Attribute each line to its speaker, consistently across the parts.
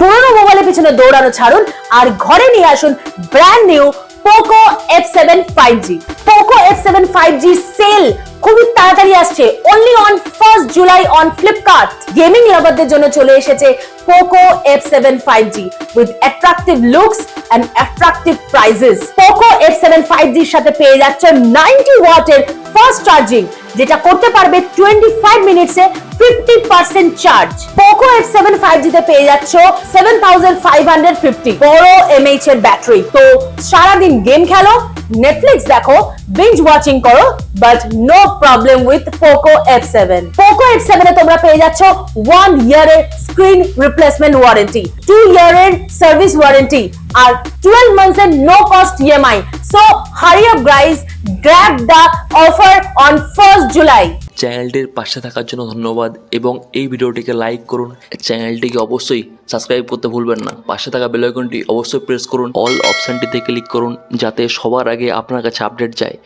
Speaker 1: পুরনো মোবাইলের পিছনে দৌড়ানো ছাড়ুন আর ঘরে নিয়ে আসুন brand new Poco F seven five G Poco F seven five G sale খুবই তাড়াতাড়ি আসছে। Only on first July on Flipkart gaming লাভারদের জন্য চলে এসেছে Poco F seven five G with attractive looks and attractive prices Poco F seven five জির সাথে পেয়ে যাচ্ছে নাইনটি ওয়াটের ফার্স্ট চার্জিং যেটা করতে পারবে twenty five মিনিটসে fifty percent charge Poco F seven five জিতে পেয়ে যাচ্ছ seven thousand five hundred fifty বড় এমএইচ এর ব্যাটারি তো সারাদিন গেম খেলো নেটফ্লিক্স দেখো বিঞ্জ ওয়াচিং করো but no problem with Poco F seven Poco F এ তোমরা পেয়ে যাচ্ছ ওয়ান ইয়ারের স্ক্রিন রিপ্লেসমেন্ট ওয়ারেন্টি টু ইয়ারের সার্ভিস ওয়ারেন্টি আর টুয়েলভ মান্থস এর no cost EMI so hurry up guys grab the offer on first July
Speaker 2: চ্যানেলটির পাশে থাকার জন্য ধন্যবাদ এবং এই ভিডিওটিকে লাইক করুন। চ্যানেলটিকে অবশ্যই সাবস্ক্রাইব করতে ভুলবেন না। পাশে থাকা বেল আইকনটি অবশ্যই প্রেস করুন। অল অপশানটিতে ক্লিক করুন যাতে সবার আগে আপনার কাছে আপডেট যায়।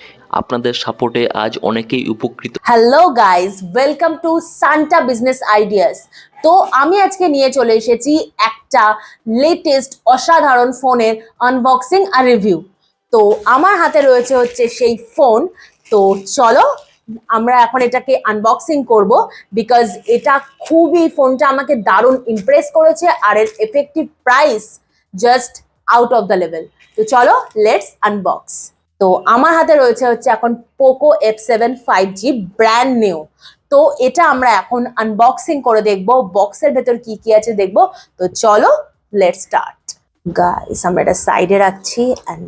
Speaker 2: আপনাদের সাপোর্টে আজ অনেকেই উপকৃত।
Speaker 1: Hello guys welcome to Santa business ideas তো আমি আজকে নিয়ে চলে এসেছি একটা লেটেস্ট অসাধারণ ফোনের আনবক্সিং আর রিভিউ তো আমার হাতে রয়েছে হচ্ছে সেই ফোন তো চলো আমরা এখন এটাকে আনবক্সিং করব বিকজ এটা খুবই ফোনটা আমাকে দারুণ ইমপ্রেস করেছে আর এর effective price just out of the level তো চলো লেটস আনবক্স তো আমার হাতে রয়েছে হচ্ছে এখন Poco F seven five G brand new তো এটা আমরা এখন আনবক্সিং করে দেখব বক্সের ভেতর কি কি আছে দেখব। তো চলো লেট স্টার্ট গাইস আমরা এটা সাইডে রাখছি অ্যান্ড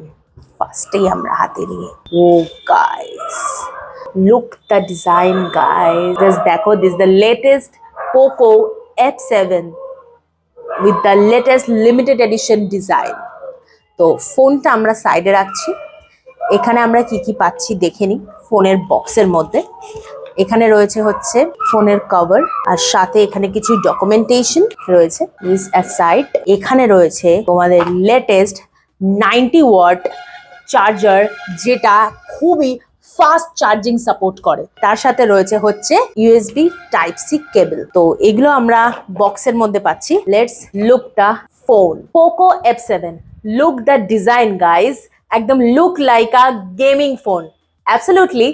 Speaker 1: ফার্স্টেই আমরা হাতে নিয়ে। ও guys look the design guys দেখো this the latest Poco F seven with the latest limited edition design তো ফোনটা আমরা সাইডে রাখছি। এখানে আমরা কি কি পাচ্ছি দেখে নিই ফোনের বক্সের মধ্যে। এখানে রয়েছে হচ্ছে ফোনের কভার আর সাথে এখানে কিছু ডকুমেন্টেশন রয়েছে। ইজ সাইড এখানে রয়েছে তোমাদের লেটেস্ট নাইনটি ওয়াট চার্জার যেটা খুবই ফাস্ট চার্জিং সাপোর্ট করে। তার সাথে রয়েছে হচ্ছে ইউএসবি টাইপ সি কেবল তো এগুলো আমরা বক্সের মধ্যে পাচ্ছি। Let's look the phone Poco F seven look the design guys একদম look like a gaming phone absolutely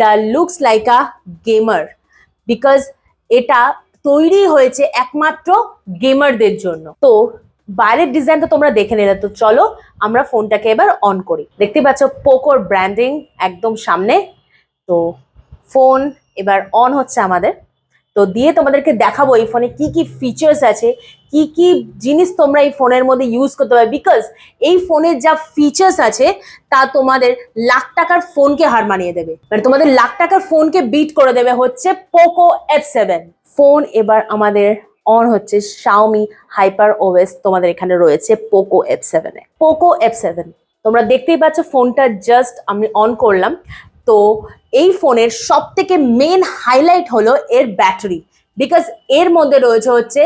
Speaker 1: the looks like a gamer because এটা তৈরি হয়েছে একমাত্র গেমারদের জন্য। তো বাইরের ডিজাইন তো তোমরা দেখে নিলে, তো চলো আমরা ফোনটাকে এবার অন করি। দেখতে পাচ্ছ পোকোর ব্র্যান্ডিং একদম সামনে। তো ফোন এবার অন হচ্ছে আমাদের। তো দিয়ে তোমাদেরকে দেখাবো এই ফোনে কি কি ফিচার্স আছে, কি কি জিনিস তোমরা এই ফোনের মধ্যে ইউজ করতে পারবে। বিকজ এই ফোনের যা ফিচার্স আছে, তা তোমাদের লাখ টাকার ফোনকে হার মানিয়ে দেবে। মানে তোমাদের লাখ টাকার ফোনকে বিট করে দেবে হচ্ছে পোকো এফ সেভেন ফোন এবার আমাদের অন হচ্ছে শাওমি হাইপার ওএস তোমাদের এখানে রয়েছে পোকো এফ সেভেনে পোকো এফ সেভেন তোমরা দেখতেই পাচ্ছ ফোনটা জাস্ট আমি অন করলাম। তো এই ফোনের সব থেকে মেন হাইলাইট হলো এর ব্যাটারি বিকজ এর মধ্যে রয়েছে হচ্ছে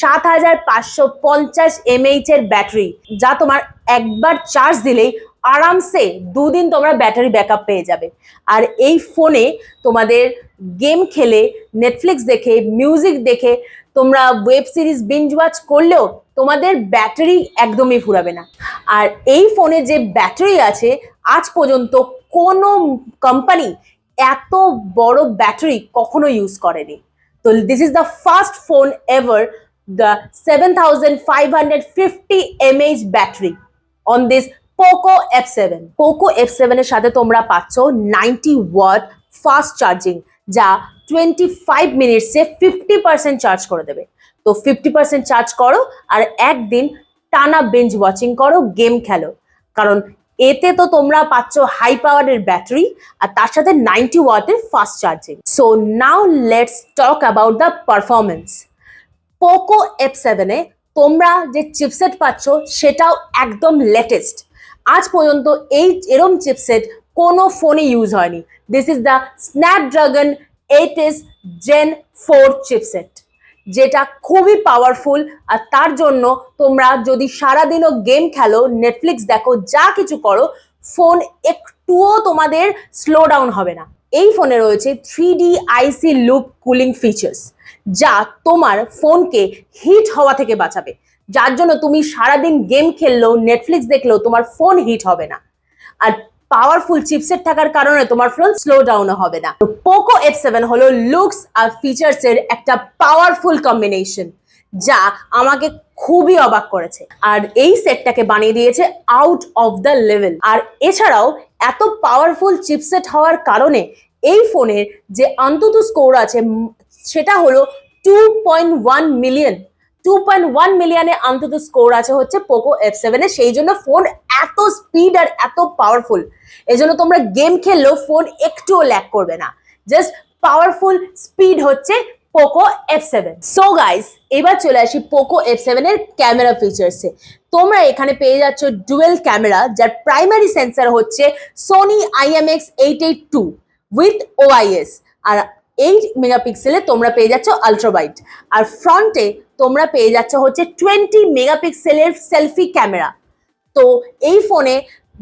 Speaker 1: সাত হাজার পাঁচশো পঞ্চাশ এমএইচ এর ব্যাটারি যা তোমার একবার চার্জ দিলেই আরামসে দুদিন তোমরা ব্যাটারি ব্যাকআপ পেয়ে যাবে। আর এই ফোনে তোমাদের গেম খেলে নেটফ্লিক্স দেখে মিউজিক দেখে তোমরা ওয়েব সিরিজ বিঞ্জ ওয়াচ করলেও তোমাদের ব্যাটারি একদমই ফুরাবে না। আর এই ফোনে যে ব্যাটারি আছে, আজ পর্যন্ত কোনো কোম্পানি এত বড় ব্যাটারি কখনো ইউজ করেনি। তো this is the first phone ever the seven thousand five hundred fifty MH battery on this Poco F seven Poco F সেভেনের সাথে তোমরা পাচ্ছ নাইনটি ওয়াট ফাস্ট চার্জিং যা টোয়েন্টি ফাইভ মিনিটসে ফিফটি পার্সেন্ট চার্জ করে দেবে। তো ফিফটি পার্সেন্ট চার্জ করো আর একদিন টানা বেঞ্চ ওয়াচিং করো গেম খেলো। কারণ এতে তো তোমরা পাচ্ছ হাই পাওয়ারের ব্যাটারি আর তার সাথে নাইনটি ওয়াটের fast charging so now let's talk about the performance Poco F সেভেনে তোমরা যে চিপসেট পাচ্ছ সেটাও একদম লেটেস্ট আজ পর্যন্ত এই এরম চিপসেট কোনো ফোনে ইউজ হয়নি। This is the Snapdragon eight S Gen four chipset যেটা খুবই পাওয়ারফুল আর তার জন্য তোমরা যদি সারাদিনও গেম খেলো নেটফ্লিক্স দেখো, যা কিছু করো ফোন একটুও তোমাদের স্লো ডাউন হবে না। এই ফোনে রয়েছে three D ice loop cooling features যা তোমার ফোনকে হিট হওয়া থেকে বাঁচাবে। যার জন্য তুমি সারাদিন গেম খেললেও নেটফ্লিক্স দেখলেও তোমার ফোন হিট হবে না। আর পাওয়ারফুল চিপসেট থাকার কারণে তোমার ফোন স্লো ডাউনও হবে না। পোকো এফ সেভেন হলো লুকস আর ফিচার্স এর একটা পাওয়ারফুল কম্বিনেশন যা আমাকে খুবই অবাক করেছে। আর এই সেটটাকে বানিয়ে দিয়েছে আউট অফ দ্য লেভেল আর এছাড়াও এত পাওয়ারফুল চিপসেট হওয়ার কারণে এই ফোনের যে অন্তত স্কোর আছে সেটা হলো two point one million two point one মিলিয়নে অন্তত স্কোর আছে হচ্ছে পোকো এফ সেভেনে সেই জন্য ফোন এত স্পিড আর এত পাওয়ারফুল এই জন্য তোমরা গেম খেললেও ফোন একটুও ল্যাক করবে না। জাস্ট পাওয়ারফুল স্পিড হচ্ছে Poco F seven so guys এবার চলে আসি পোকো এফ সেভেনের ক্যামেরা ফিচার্সে তোমরা এখানে পেয়ে যাচ্ছ ডুয়েল ক্যামেরা যার প্রাইমারি সেন্সর হচ্ছে Sony IMX eight eight two with OIS R eight মেগাপিক্সেলে তোমরা পেয়ে যাচ্ছ আলট্রাবাইট আর ফ্রন্টে তোমরা পেয়ে যাচ্ছ হচ্ছে টোয়েন্টি মেগাপিক্সেলের সেলফি ক্যামেরা তো এই ফোনে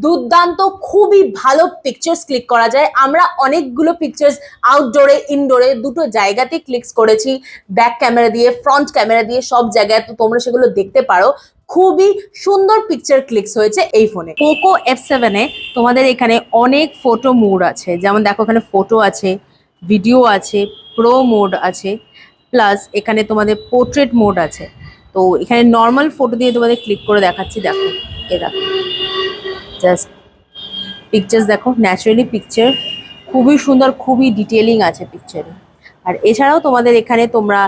Speaker 1: দুর্দান্ত, খুবই ভালো পিকচার্স ক্লিক করা যায়। আমরা অনেকগুলো পিকচার্স আউটডোরে ইনডোরে দুটো জায়গাতে ক্লিকস করেছি। ব্যাক ক্যামেরা দিয়ে ফ্রন্ট ক্যামেরা দিয়ে সব জায়গায়। তো তোমরা সেগুলো দেখতে পারো। খুবই সুন্দর পিকচার ক্লিকস হয়েছে এই ফোনে পোকো এফ সেভেনে তোমাদের এখানে অনেক ফটো মোড আছে। যেমন দেখো এখানে ফটো আছে। ভিডিও আছে প্রো মোড আছে প্লাস এখানে তোমাদের পোর্ট্রেট মোড আছে। তো এখানে নর্মাল ফটো দিয়ে তোমাদের ক্লিক করে দেখাচ্ছি, দেখো এ দেখো। জাস্ট পিকচার্স দেখো ন্যাচারালি পিকচার খুবই সুন্দর, খুবই ডিটেলিং আছে পিকচারে আর এছাড়াও তোমাদের এখানে তোমরা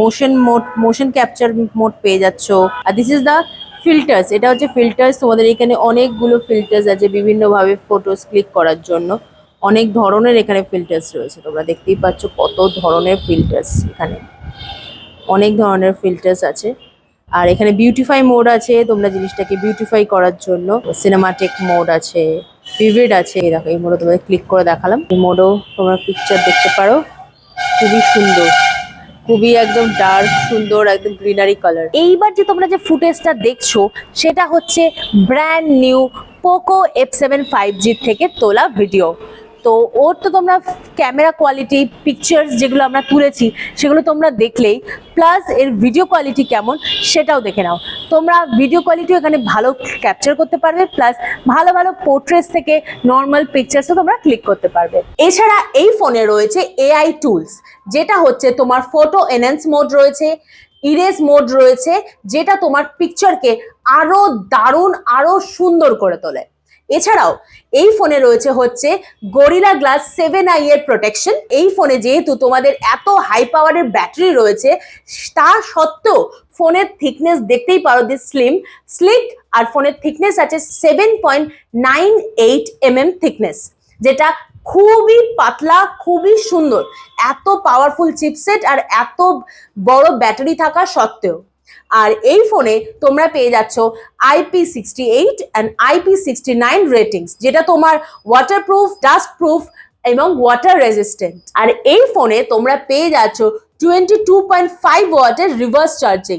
Speaker 1: motion mode motion capture mode পেয়ে যাচ্ছ। আর দিস ইজ দ্য ফিল্টার্স এটা হচ্ছে ফিল্টার্স তোমাদের এখানে অনেকগুলো ফিল্টার্স আছে, বিভিন্নভাবে ফটোস ক্লিক করার জন্য। অনেক ধরনের এখানে ফিল্টার্স রয়েছে। তোমরা দেখতেই পাচ্ছ কত ধরনের ফিল্টার্স এখানে। অনেক ধরনের ফিল্টার্স আছে। আর এখানে বিউটিফাই মোড আছে তোমরা জিনিসটাকে বিউটিফাই করার জন্য। সিনেমাটিক মোড আছে ভিভিড আছে। দেখো, এই মোডে তোমাদের ক্লিক করে দেখালাম। এই মোডেও তোমরা পিকচার দেখতে পারো। খুবই সুন্দর। খুবই একদম ডার্ক সুন্দর, একদম গ্রিনারি কালার এইবার যে তোমরা যে ফুটেজটা দেখছ, সেটা হচ্ছে brand new Poco F seven five থেকে তোলা ভিডিও তো ওর তো তোমরা ক্যামেরা কোয়ালিটি পিকচার্স যেগুলো আমরা তুলেছি, সেগুলো তোমরা দেখলেই প্লাস এর ভিডিও কোয়ালিটি কেমন, সেটাও দেখে নাও। তোমরা ভিডিও কোয়ালিটিও এখানে ভালো ক্যাপচার করতে পারবে প্লাস ভালো ভালো পোর্ট্রেটস থেকে নর্মাল পিকচার্সও তোমরা ক্লিক করতে পারবে। এছাড়া এই ফোনে রয়েছে এআই টুলস যেটা হচ্ছে তোমার ফটো এনহ্যান্স মোড রয়েছে ইরেজ মোড রয়েছে, যেটা তোমার পিকচারকে আরও দারুণ আরও সুন্দর করে তোলে। এছাড়াও, এই ফোনে রয়েছে হচ্ছে গরিলা গ্লাস সেভেন আই এর প্রোটেকশন এই ফোনে যেহেতু তোমাদের এত হাই পাওয়ারের ব্যাটারি রয়েছে, তা সত্ত্বেও ফোনের থিকনেস দেখতেই পারো দিস স্লিম স্লিক আর ফোনের থিকনেস আছে seven point nine eight M M thickness যেটা খুবই পাতলা, খুবই সুন্দর। এত পাওয়ারফুল চিপসেট আর এত বড় ব্যাটারি থাকা সত্ত্বেও। আর এই ফোনে তোমরা পেয়ে যাচ্ছ IP sixty eight and IP sixty nine ratings যেটা তোমার ওয়াটারপ্রুফ ডাস্ট প্রুফ এবং ওয়াটার রেজিস্ট্যান্ট আর এই ফোনে তোমরা পেয়ে যাচ্ছ টোয়েন্টি টু পয়েন্ট ফাইভ ওয়াটের রিভার্স চার্জিং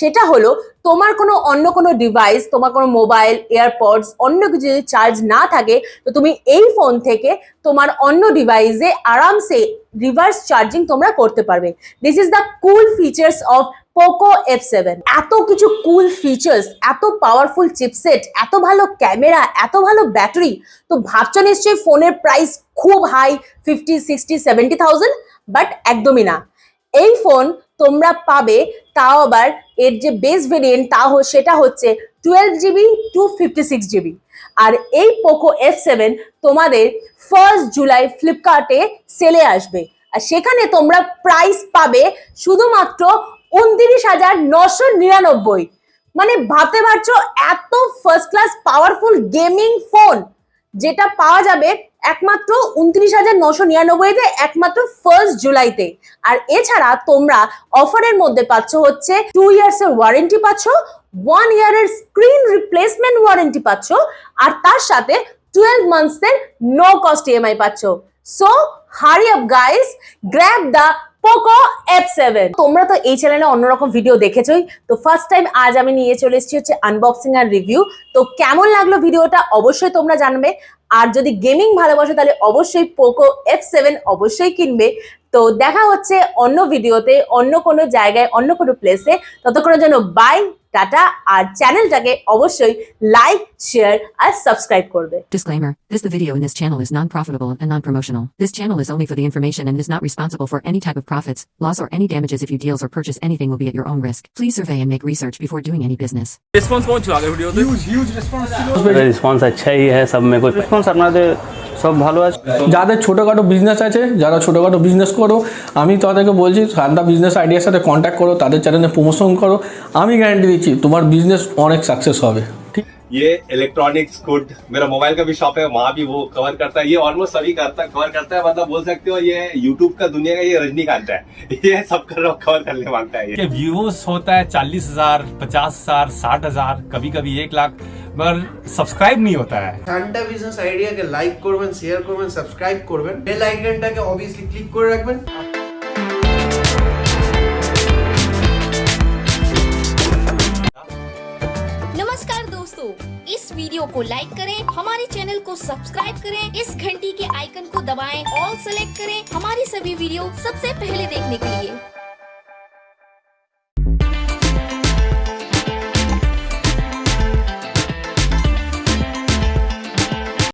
Speaker 1: সেটা হলো তোমার কোনো অন্য কোনো ডিভাইস তোমার কোনো মোবাইল এয়ারপডস অন্য কিছু যদি চার্জ না থাকে, তো তুমি এই ফোন থেকে তোমার অন্য ডিভাইসে আরামসে রিভার্স চার্জিং তোমরা করতে পারবে। This is the cool features of Poco F seven এত কিছু কুল ফিচার্স এত পাওয়ারফুল চিপসেট এত ভালো ক্যামেরা এত ভালো ব্যাটারি তো ভাবছ নিশ্চয়ই ফোনের প্রাইস খুব high fifty sixty seventy thousand but একদমই না। এই ফোন তোমরা পাবে, তাও আবার এর যে বেস ভেরিয়েন্ট তা সেটা হচ্ছে twelve GB two fifty six GB আর এই পোকো এফ সেভেন তোমাদের ফার্স্ট জুলাই ফ্লিপকার্টে সেলে আসবে। আর সেখানে তোমরা প্রাইস পাবে শুধুমাত্র উনত্রিশ হাজার নশো নিরানব্বই। মানে ভাবতে পারছ, এত first class powerful gaming phone যেটা পাওয়া যাবে একমাত্র উনত্রিশ হাজার নশো নিরানব্বইতে, একমাত্র ফার্স্ট জুলাইতে। আর এছাড়া তোমরা অফারের মধ্যে পাচ্ছ হচ্ছে টু ইয়ার্স এর ওয়ারেন্টি পাচ্ছ ওয়ান ইয়ারের স্ক্রিন রিপ্লেসমেন্ট ওয়ারেন্টি পাচ্ছ, আর তার সাথে টুয়েলভ মান্থস এর নো কস্ট ইএমআই পাচ্ছ। So hurry up guys grab the Poco F seven তোমরা তো এই চ্যানেলে অন্যরকম ভিডিও দেখেছই। তো ফার্স্ট টাইম আজ আমি নিয়ে চলে এসেছি হচ্ছে আনবক্সিং আর রিভিউ তো কেমন লাগল ভিডিওটা অবশ্যই তোমরা জানবে। আর যদি গেমিং ভালোবাসো তাহলে অবশ্যই পোকো এফ সেভেন অবশ্যই কিনবে। তো দেখা হচ্ছে অন্য ভিডিওতে অন্য কোনো জায়গায় অন্য কোনো প্লেসে ততক্ষণের জন্য বাই টাটা আর চ্যানেলটাকে অবশ্যই লাইক শেয়ার আর সাবস্ক্রাইব করবে
Speaker 3: Disclaimer This the video in this channel is non profitable and non promotional. This channel is only for the information and is not responsible for any type of profits, loss, or any damages if you deals or purchase anything will be at your own risk. Please survey and make research before doing any business.
Speaker 4: Response পৌঁছলো আগের ভিডিওতে
Speaker 5: response আচ্ছা ही है सब में कोई response আপনাদের সব ভালো আছে
Speaker 6: যাদের ছোটোখাটো বিজনেস আছে যারা ছোটোখাটো বিজনেস করো আমি তাদেরকে বলছি সান্তা বিজনেস আইডিয়ার সাথে কন্ট্যাক্ট করো তাদের চ্যানেলে প্রমোশন করো আমি গ্যারান্টি দিচ্ছি তোমার বিজনেস অনেক সাকসেস হবে ঠিক
Speaker 7: ये इलेक्ट्रॉनिक्स गुड मेरा मोबाइल का भी शॉप है वहाँ भी वो कवर करता है ये ऑलमोस्ट सभी करता कवर करता है मतलब बोल सकते हो ये यूट्यूब का दुनिया का ये रजनीकांत है ये सब कर कवर करने मांगता है ये
Speaker 4: के व्यूज होता है चालीस हजार पचास हजार साठ हजार कभी कभी एक लाख मगर सब्सक्राइब नहीं होता है
Speaker 8: সানটা বিজনেস আইডিয়াকে লাইক করবেন শেয়ার করবেন সাবস্ক্রাইব করবেন বেল আইকনটাকে অবভিয়াসলি ক্লিক করে রাখবেন
Speaker 9: नमस्कार दोस्तों इस वीडियो को लाइक करें हमारे चैनल को सब्सक्राइब करें इस घंटी के आइकन को दबाएं ऑल सेलेक्ट करें हमारी सभी वीडियो सबसे पहले देखने के लिए